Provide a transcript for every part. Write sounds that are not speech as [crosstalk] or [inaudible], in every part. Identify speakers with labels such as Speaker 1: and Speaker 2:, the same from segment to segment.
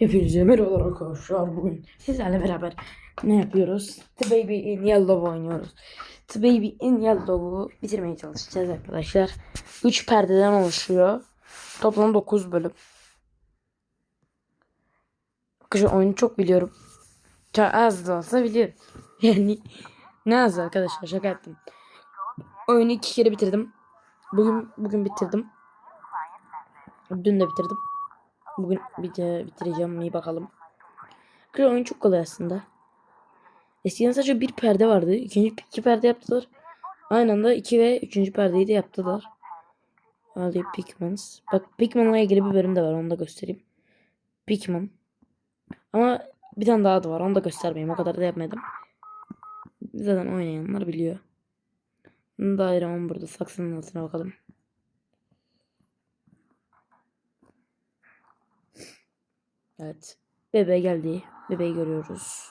Speaker 1: Hepinize merhabalar arkadaşlar. Bugün sizlerle beraber ne yapıyoruz? The Baby in Yellow oynuyoruz. The Baby in Yellow'u bitirmeye çalışacağız arkadaşlar. 3 perdeden oluşuyor. Toplam 9 bölüm. Arkadaşlar oyunu çok biliyorum. Çok az da olsa biliyorum. [laughs] Yani ne az arkadaşlar şaka ettim. Oyunu iki kere bitirdim. Bugün bugün bitirdim. Dün de bitirdim. Bugün de bitireceğim. iyi bakalım. Kral oyun çok kolay aslında. Eskiden sadece bir perde vardı. İkinci iki perde yaptılar. Aynı anda iki ve üçüncü perdeyi de yaptılar. Hadi Pikmans. Bak Pikman'la ilgili bir bölüm de var. Onu da göstereyim. Pikman. Ama bir tane daha da var. Onu da göstermeyeyim. O kadar da yapmadım. Zaten oynayanlar biliyor. Daire 10 burada. Saksının altına bakalım. Evet. Bebe geldi. Bebeği görüyoruz.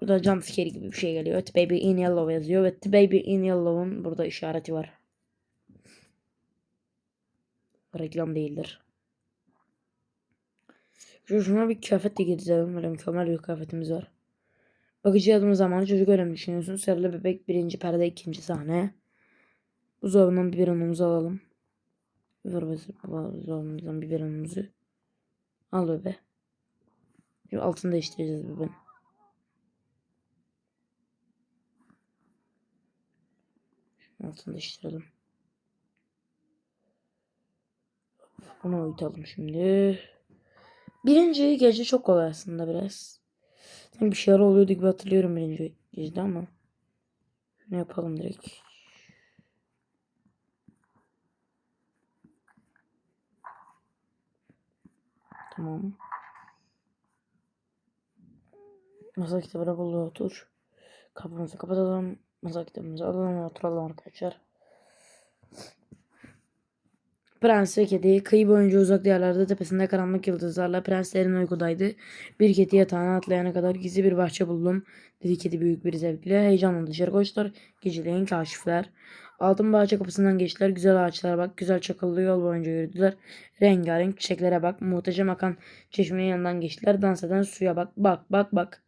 Speaker 1: Burada jumpscare gibi bir şey geliyor. The baby in yellow yazıyor. Ve the baby in yellow'un burada işareti var. Reklam değildir. Şu şuna bir kıyafet de giydirelim. Böyle mükemmel bir kıyafetimiz var. Bakıcı adım zamanı çocuk öyle mi düşünüyorsun? Sarılı bebek birinci perde ikinci sahne. Buzdolabından biberonumuzu alalım. Buzdolabından biberonumuzu. Al bebe. Şimdi altını değiştireceğiz bebeğin. Şimdi altını değiştirelim. Bunu uyutalım şimdi. Birinci gece çok kolay aslında biraz. Sanki bir şeyler oluyordu gibi hatırlıyorum birinci gecede ama. Ne yapalım direkt. Tamam. Masa kitabına buldu otur. Kapımızı kapatalım. Masa kitabımızı alalım oturalım arkadaşlar. Prens ve kedi kıyı boyunca uzak diyarlarda tepesinde karanlık yıldızlarla prenslerin uykudaydı. Bir kedi yatağına atlayana kadar gizli bir bahçe buldum. Dedi kedi büyük bir zevkle. Heyecanla dışarı koştular. Geceleyin kaşifler. Altın bahçe kapısından geçtiler. Güzel ağaçlara bak. Güzel çakıllı yol boyunca yürüdüler. Rengarenk çiçeklere bak. Muhteşem akan çeşmenin yanından geçtiler. Dans eden suya bak. Bak bak bak.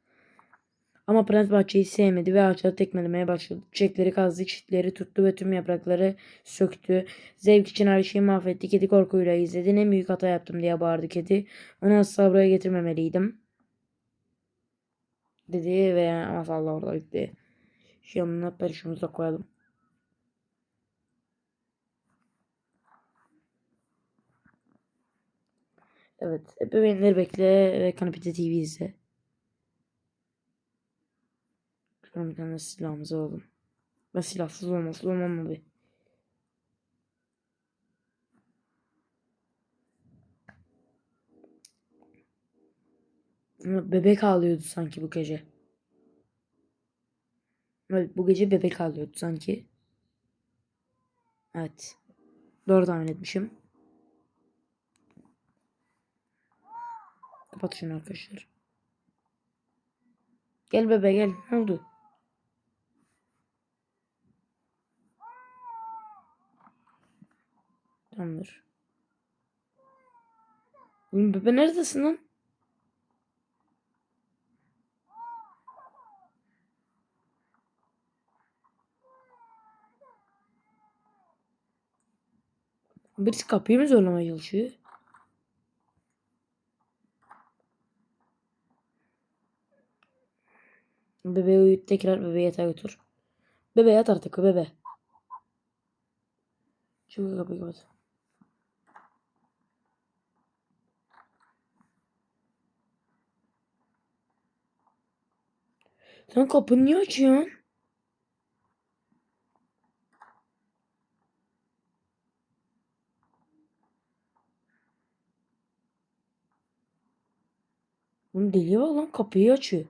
Speaker 1: Ama prens bahçeyi sevmedi ve ağaçları tekmelemeye başladı. Çiçekleri kazdı, çitleri tuttu ve tüm yaprakları söktü. Zevk için her şeyi mahvetti. Kedi korkuyla izledi. Ne büyük hata yaptım diye bağırdı kedi. Onu asla buraya getirmemeliydim. Dedi ve masallah orada bitti. Perişimizi da koyalım. Evet. Ebeveynleri bekle ve kanepede TV izle. Şuradan bir tane silahımızı alalım. Ben silahsız olmaz olmam abi. Ama Bebek ağlıyordu sanki bu gece. Evet bu gece bebek ağlıyordu sanki. Evet. Doğru tahmin etmişim. Kapat şunu arkadaşlar. Gel bebe gel. Ne oldu? Tamamdır. Oğlum bebe neredesin lan? Birisi kapıyı mı zorlamaya çalışıyor? Bebeği uyut tekrar bebeği yatağa götür. Bebe yat artık bebe. Şu kapıyı kapat. Sen kapıyı niye açıyorsun? Oğlum deli var lan kapıyı açıyor.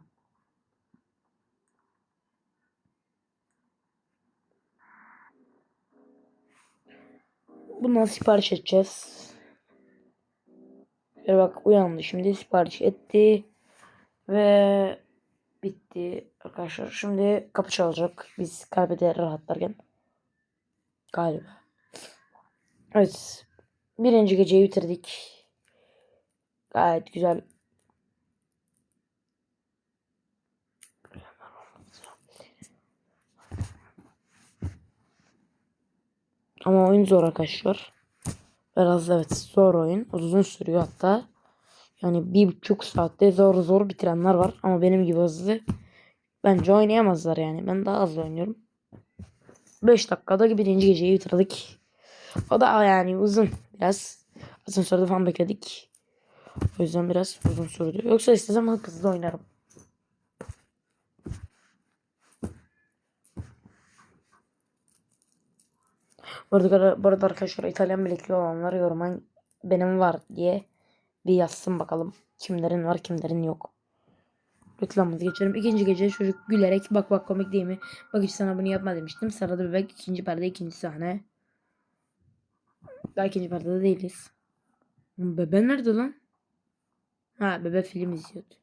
Speaker 1: Bundan sipariş edeceğiz. Şöyle bak uyandı şimdi sipariş etti. Ve bitti arkadaşlar. Şimdi kapı çalacak. Biz kalbede rahatlarken. Galiba. Evet. Birinci geceyi bitirdik. Gayet güzel. Ama oyun zor arkadaşlar. Biraz evet zor oyun. Uzun sürüyor hatta. Yani bir buçuk saatte zor zor bitirenler var. Ama benim gibi hızlı bence oynayamazlar yani. Ben daha hızlı oynuyorum. 5 dakikada birinci geceyi bitirdik. O da yani uzun biraz. Asansörde falan bekledik. O yüzden biraz uzun sürdü. Yoksa istesem hızlı oynarım. Bu arada, arkadaşlar İtalyan bilekli olanlar yoruma benim var diye bir yazsın bakalım. Kimlerin var kimlerin yok. Reklamımızı geçelim. İkinci gece çocuk gülerek bak bak komik değil mi? Bak hiç sana bunu yapma demiştim. Sırada bebek ikinci perde ikinci sahne. Daha ikinci perdede değiliz. Bebe nerede lan? Ha bebe film izliyordu.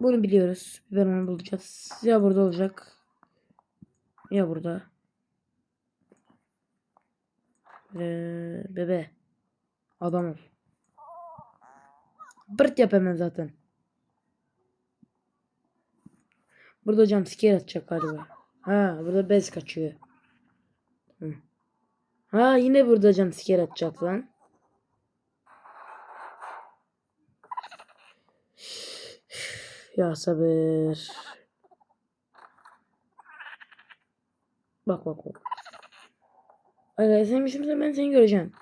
Speaker 1: Bunu biliyoruz. Ben onu bulacağız. Ya burada olacak. Ya burada. Ee, bebe. Adam ol. Bırt yap hemen zaten. Burada cam scare atacak galiba. Ha burada bez kaçıyor. Hı. Ha yine burada cam scare atacak lan. Ya sabır. Bak bak bak. Aga sen şimdi ben seni göreceğim.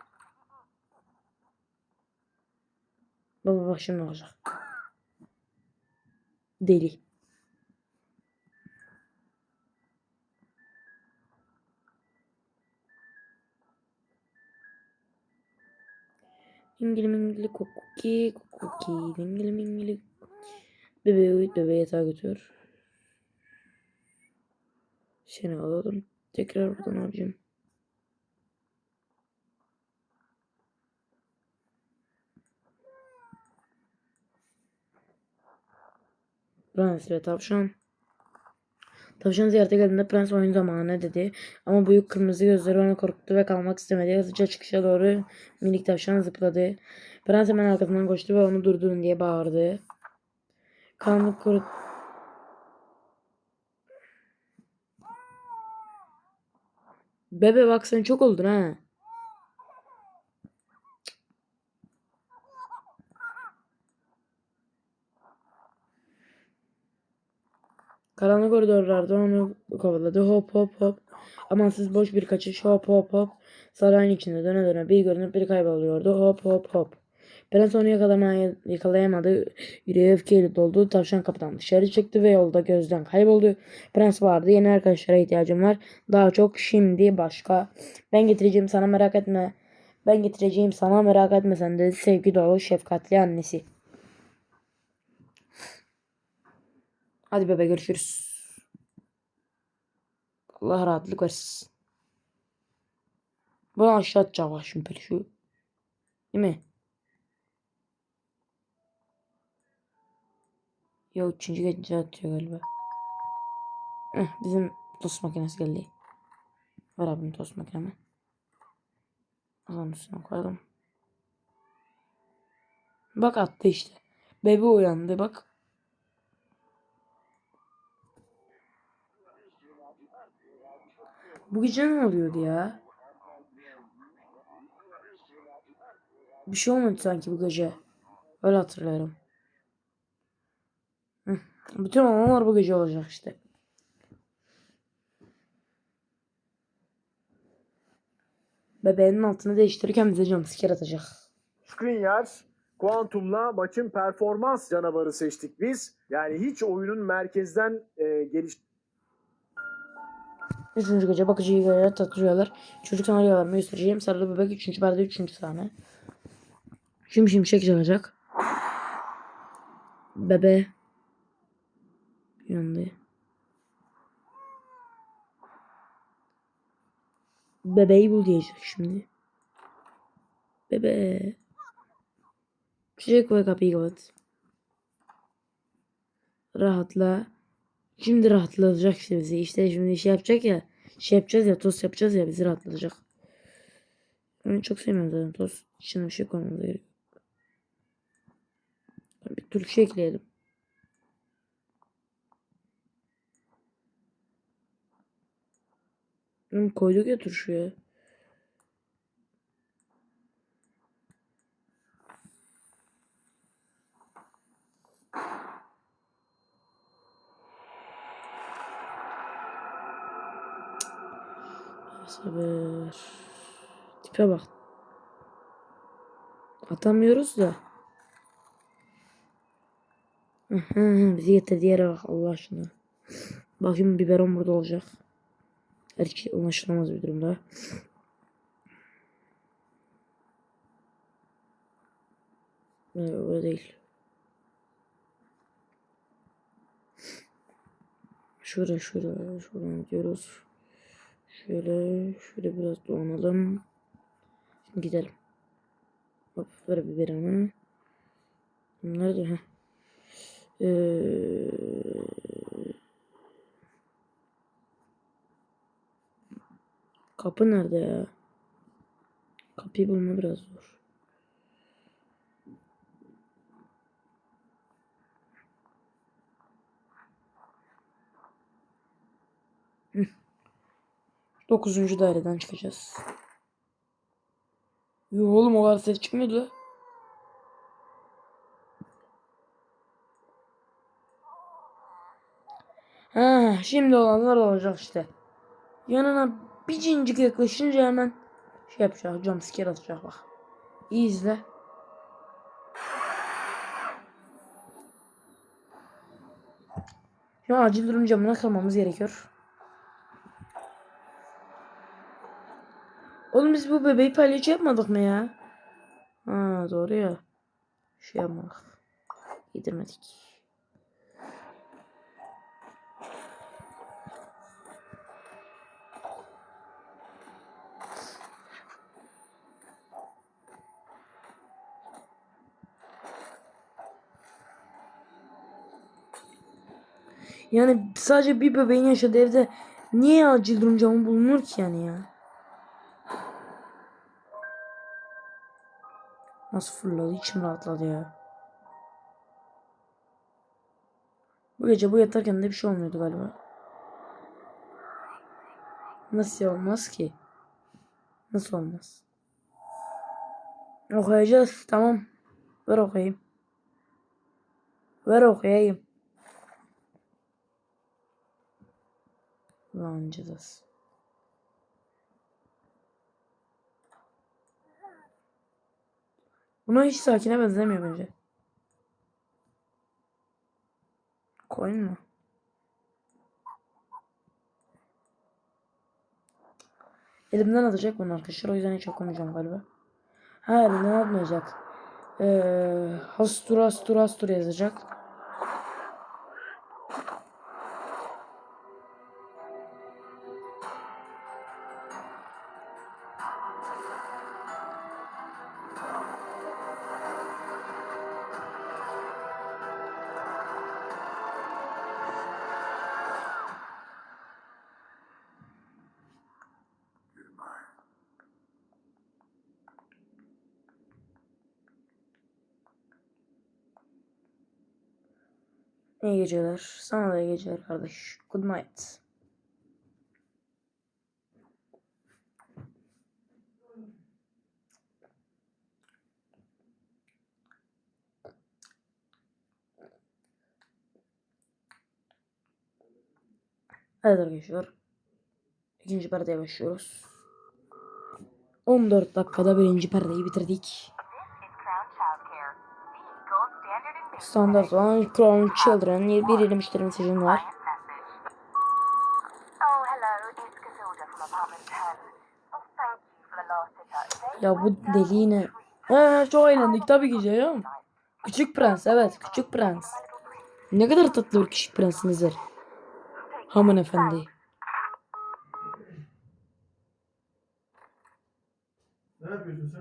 Speaker 1: Baba bak şimdi olacak. Deli. Dingili mingili kukuki kukuki dingili mingili Bebeği uyut bebeği yatağa götür. Seni alalım. Tekrar buradan abicim. Prens ve tavşan. Tavşan ziyarete geldiğinde prens oyun zamanı dedi. Ama büyük kırmızı gözleri onu korkuttu ve kalmak istemedi. Hızlıca çıkışa doğru minik tavşan zıpladı. Prens hemen arkasından koştu ve onu durdurun diye bağırdı. Karanlık korut... Bebe bak sen çok oldun ha. Karanlık koridorlarda onu kovaladı. Hop hop hop. Amansız boş bir kaçış. Hop hop hop. Sarayın içinde döne döne bir görünüp bir kayboluyordu. Hop hop hop. Prens onu yakalamaya, yakalayamadı. Yüreği öfkeyle doldu. Tavşan kapıdan dışarı çıktı ve yolda gözden kayboldu. Prens vardı. Yeni arkadaşlara ihtiyacım var. Daha çok şimdi başka. Ben getireceğim sana merak etme. Ben getireceğim sana merak etme sen dedi. Sevgi dolu şefkatli annesi. Hadi bebe görüşürüz. Allah rahatlık versin. Bunu aşağı atacağım şimdi böyle şu. Değil mi? Yok üçüncü gece atıyor galiba. Heh, bizim tost makinesi geldi. Ver abim tost makinemi. Onun üstüne koyalım. Bak attı işte. Bebe uyandı bak. Bu gece ne oluyordu ya? Bir şey olmadı sanki bu gece. Öyle hatırlıyorum. Bütün olanlar bu gece olacak işte. Bebeğinin altını değiştirirken bize jumpscare atacak.
Speaker 2: Skriniar, Quantum'la maçın performans canavarı seçtik biz. Yani hiç oyunun merkezden e, geliş
Speaker 1: Üçüncü gece bakıcıyı göre tatırıyorlar. Çocuk senaryolarını göstereceğim. Sarılı bebek üçüncü perde üçüncü sahne. Şimdi şimşek çalacak. Bebe. Yandı. Bebeği bul diyecek şimdi. Bebe. Çocuk koy kapıyı kapat. Rahatla. Şimdi rahatlatacak bizi. İşte şimdi şey yapacak ya. Şey yapacağız ya tost yapacağız ya bizi rahatlatacak. Ben çok sevmiyorum zaten tost. İçine bir şey koymamız gerekiyor. Bir turşu ekleyelim. Hı, koyduk ya turşuya. Tipe bak. Atamıyoruz da. Bizi getirdiği yere bak Allah aşkına. Bakayım biberon burada olacak. Hiç ulaşılamaz bir durumda. Evet, öyle değil. Şuraya şuraya şuradan gidiyoruz. Şöyle şöyle biraz dolanalım. Gidelim. Hop ver biberimi. Bunlar da heh. Ee, kapı nerede ya? Kapıyı bulma biraz zor. Dokuzuncu daireden çıkacağız. Yo oğlum o kadar ses çıkmıyordu. Ha, şimdi olanlar olacak işte. Yanına bir cincik yaklaşınca hemen şey yapacak, jumpscare atacak bak. İyi izle. An acil durum camına kalmamız gerekiyor. Oğlum biz bu bebeği palyaço yapmadık mı ya? Ha doğru ya. Şey yapmadık. Yedirmedik. Yani sadece bir bebeğin yaşadığı evde niye acil durum camı bulunur ki yani ya? Nasıl fırladı? İçim rahatladı ya. Bu gece bu yatarken de bir şey olmuyordu galiba. Nasıl olmaz ki? Nasıl olmaz? Okuyacağız. Tamam. Ver okuyayım. Ver okuyayım. Lan cızız. Buna hiç sakine benzemiyor bence. Koyun mu? Elimden atacak bunu arkadaşlar. O yüzden hiç okumayacağım galiba. Ha elimden atmayacak. Ee, hastur hastur hastur yazacak. İyi geceler. Sana da iyi geceler kardeş. Good night. Evet arkadaşlar. İkinci perdeye başlıyoruz. 14 dakikada birinci perdeyi bitirdik. Standart olan Crown Children bir mesajım var.
Speaker 3: message. Hello, it's Casilda from apartment 10. Thank you for the last sit-up. Today,
Speaker 1: Ya bu deli yine. He çok eğlendik tabii ki canım. Küçük Prens evet Küçük Prens. Ne kadar tatlı bir Küçük Prensinizdir. Haman efendi.
Speaker 4: Ne yapıyorsun sen?